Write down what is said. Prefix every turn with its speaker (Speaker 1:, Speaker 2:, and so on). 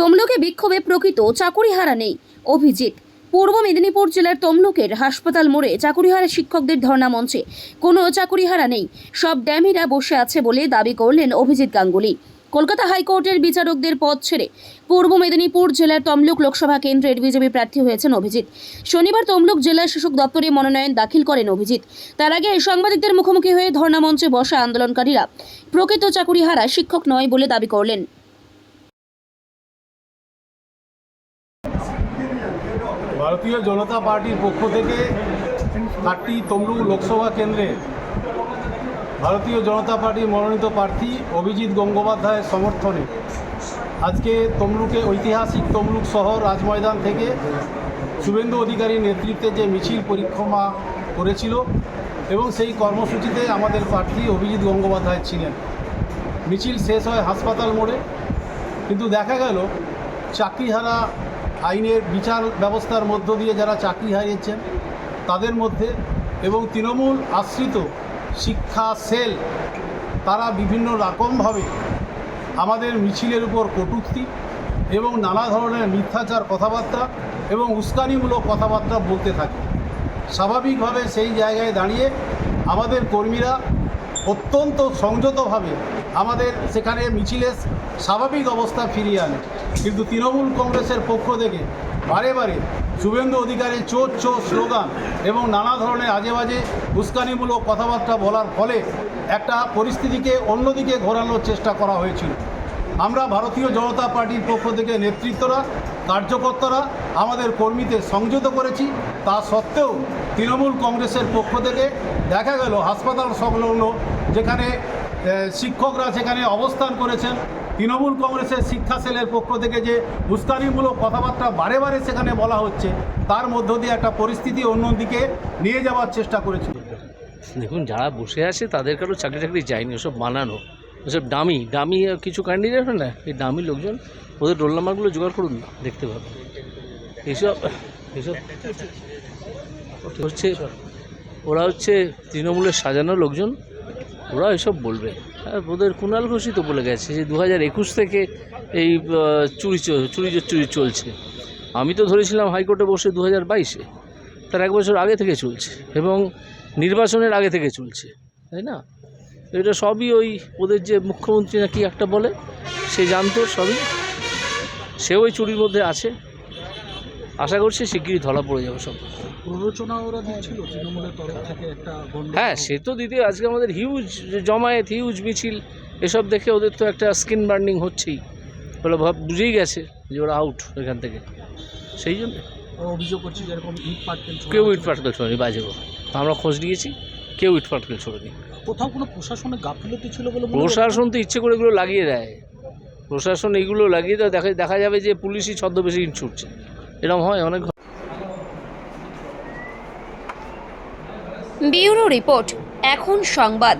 Speaker 1: তমলুকে বিক্ষোভে প্রকৃত চাকুরিহারা নেই। অভিজিৎ, পূর্ব মেদিনীপুর জেলার তমলুকের হাসপাতাল মোড়ে চাকুরিহারা শিক্ষকদের ধর্ণা মঞ্চে। কোনো চাকুরিহারা নেই। সব ড্যামিরা বসে আছে বলে দাবি করলেন অভিজিৎ গাঙ্গুলি। কলকাতা হাইকোর্টের বিচারকদের পদ ছেড়ে পূর্ব মেদিনীপুর জেলার তমলুক লোকসভা কেন্দ্রের বিজেপি প্রার্থী হয়েছেন অভিজিৎ। শনিবার তমলুক জেলা শাসক দপ্তরে মনোনয়ন দাখিল করেন অভিজিৎ। তার আগে সাংবাদিকদের মুখোমুখি হয়ে ধর্ণা মঞ্চে বসা আন্দোলনকারীরা প্রকৃত চাকুরিহারা শিক্ষক নয় বলে দাবি করলেন।
Speaker 2: ভারতীয় জনতা পার্টির পক্ষ থেকে থার্টি তমলুক লোকসভা কেন্দ্রে ভারতীয় জনতা পার্টির মনোনীত প্রার্থী অভিজিৎ গঙ্গোপাধ্যায়ের সমর্থনে আজকে তমলুকে ঐতিহাসিক তমলুক শহর রাজময়দান থেকে শুভেন্দু অধিকারীর নেতৃত্বে যে মিছিল পরিক্রমা করেছিল এবং সেই কর্মসূচিতে আমাদের প্রার্থী অভিজিৎ গঙ্গোপাধ্যায় ছিলেন। মিছিল শেষ হয় হাসপাতাল মোড়ে, কিন্তু দেখা গেল চাকরিহারা আইনের বিচার ব্যবস্থার মধ্য দিয়ে যারা চাকরি হারিয়েছেন, তাদের মধ্যে এবং তৃণমূল আশ্রিত শিক্ষা সেল, তারা বিভিন্ন রকমভাবে আমাদের মিছিলের উপর কটূক্তি এবং নানা ধরনের মিথ্যাচার কথাবার্তা এবং উস্কানিমূলক কথাবার্তা বলতে থাকে। স্বাভাবিকভাবে সেই জায়গায় দাঁড়িয়ে আমাদের কর্মীরা অত্যন্ত সংযতভাবে আমাদের সেখানে মিছিলের স্বাভাবিক অবস্থা ফিরিয়ে আনে। কিন্তু তৃণমূল কংগ্রেসের পক্ষ থেকে বারে বারে শুভেন্দু অধিকারী চোর চোর স্লোগান এবং নানা ধরনের আজে বাজে উস্কানিমূলক কথাবার্তা বলার ফলে একটা পরিস্থিতিকে অন্যদিকে ঘোরানোর চেষ্টা করা হয়েছিল। আমরা ভারতীয় জনতা পার্টির পক্ষ থেকে নেতৃত্বরা, কার্যকর্তারা, আমাদের কর্মীদের সংযত করেছি। তা সত্ত্বেও তৃণমূল কংগ্রেসের পক্ষ থেকে দেখা গেল হাসপাতাল সংলগ্ন যেখানে শিক্ষকরা সেখানে অবস্থান করেছেন। তৃণমূল কংগ্রেসের শিক্ষা সেলের পক্ষ থেকে যে উস্কানিমূলক কথাবার্তা বারে বারে সেখানে বলা হচ্ছে, তার মধ্য দিয়ে একটা পরিস্থিতি অন্যদিকে নিয়ে যাওয়ার চেষ্টা করেছিল
Speaker 3: দেখুন, যারা বসে আছে তাদের কারও চাকরি টাকরি যায়নি, ওসব বানানো। ওসব ডামি ডামি কিছু ক্যান্ডিডেট হয় না? এই ডামি লোকজন, ওদের রোল নাম্বারগুলো জোগাড় করুন, দেখতে পাবেন। এইসব এইসব হচ্ছে, ওরা হচ্ছে তৃণমূলের সাজানো লোকজন। ওরা এসব বলবে। আর ওদের কুণাল ঘোষই তো বলে গেছে যে দু হাজার একুশ থেকে এই চুরি চুরি চুরি চলছে। আমি তো ধরেছিলাম হাইকোর্টে বসে দু হাজার বাইশে। তার এক বছর আগে থেকে চলছে এবং নির্বাচনের আগে থেকে চলছে, তাই না? এটা সবই ওই ওদের যে মুখ্যমন্ত্রী নাকি একটা বলে, সে জানতো সবই। সে ওই চুরির মধ্যে আছে। আশা করছি শিগগিরই ধরা পড়ে যাবে সব।
Speaker 4: প্ররোচনা ওরা দিচ্ছিল তৃণমূলের তরফ থেকে একটা
Speaker 3: হ্যাঁ সে তো দিতে আজকে আমাদের হিউজ জমায়েত হিউজ মিছিল এসব দেখে ওদের তো একটা স্কিন বার্নিং হচ্ছেই। ওরা ভাব বুঝেই গেছে যে ওরা আউট এখান থেকে। সেই জন্য।
Speaker 4: অভিযোগ করছে যেরকম ইট পাটকেল
Speaker 3: কেউ। ইট পাটকেল ছোড়েনি বাজে। আমরা খোঁজ নিয়েছি কেউ ইট পাটকেল ছোড়েনি
Speaker 4: কোথাও কোনো প্রশাসনের গাফিলতি ছিল বলে
Speaker 3: প্রশাসন তো ইচ্ছে করে এগুলো লাগিয়ে দেয়। প্রশাসন এগুলো লাগিয়ে দেয় দেখা দেখা যাবে যে পুলিশই ছদ্মবেশে ইট ছুটছে। এরকম হয় অনেক
Speaker 1: ব্যুরো রিপোর্ট এখন সংবাদ।